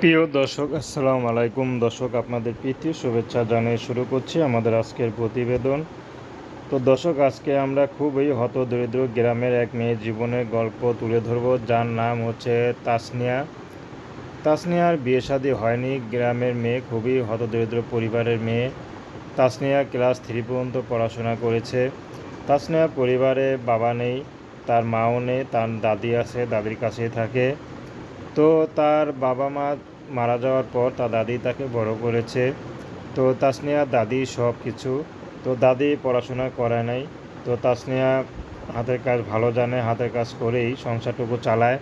প্রিয় দর্শক, আসসালামু আলাইকুম। দর্শক, আপনাদের প্রীতি, শুভেচ্ছা জানিয়ে শুরু করছি আমাদের আজকের প্রতিবেদন। তো দর্শক, আজকে আমরা খুবই হতদরিদ্র গ্রামের এক মেয়ের জীবনের গল্প তুলে ধরব, যার নাম হচ্ছে তাসনিয়া। তাসনিয়ার বিয়ে শাদী হয়নি। গ্রামের মেয়ে খুবই হতদরিদ্র পরিবারের মেয়ে। তাসনিয়া ক্লাস থ্রি পর্যন্ত পড়াশোনা করেছে। তাসনিয়া পরিবারে বাবা নেই, তার মাও নেই, তার দাদি আছে, দাদির কাছেই থাকে। তো তার বাবা মা মারা যাওয়ার পর তার দাদি তাকে বড় করেছে। তো তাসনিয়া, দাদি সব কিছু। তো দাদি পড়াশোনা করে নাই। তো তাসনিয়া হাতের কাজ ভালো জানে, হাতের কাজ করেই সংসারটুকু চালায়।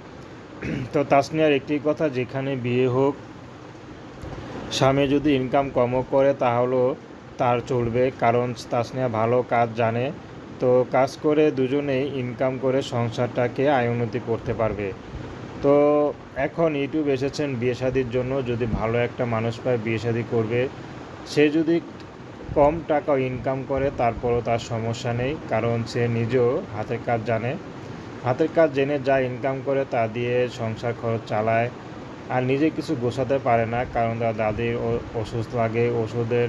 তো তাসনিয়ার একটি কথা, যেখানে বিয়ে হোক, স্বামী যদি ইনকাম কমও করে তাহলেও তার চলবে, কারণ তাসনিয়া ভালো কাজ জানে। তো কাজ করে দুজনেই ইনকাম করে সংসারটাকে আয় উন্নতি করতে পারবে। তো এখন ইউটিউব এসেছেন বিয়ে শাদির জন্য, যদি ভালো একটা মানুষ পায় বিয়ে শাদি করবে। সে যদি কম টাকা ইনকাম করে, তারপরও তার সমস্যা নেই, কারণ সে নিজেও হাতের কাজ জানে। হাতের কাজ জেনে যা ইনকাম করে তা দিয়ে সংসার খরচ চালায় আর নিজে কিছু গোছাতে পারে না, কারণ তার দাদির অসুস্থ। আগে ওষুধের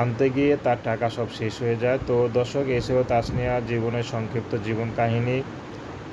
আনতে গিয়ে তার টাকা সব শেষ হয়ে যায়। তো দর্শক, এসেও তাস তাসনিয়া জীবনের সংক্ষিপ্ত জীবন কাহিনী।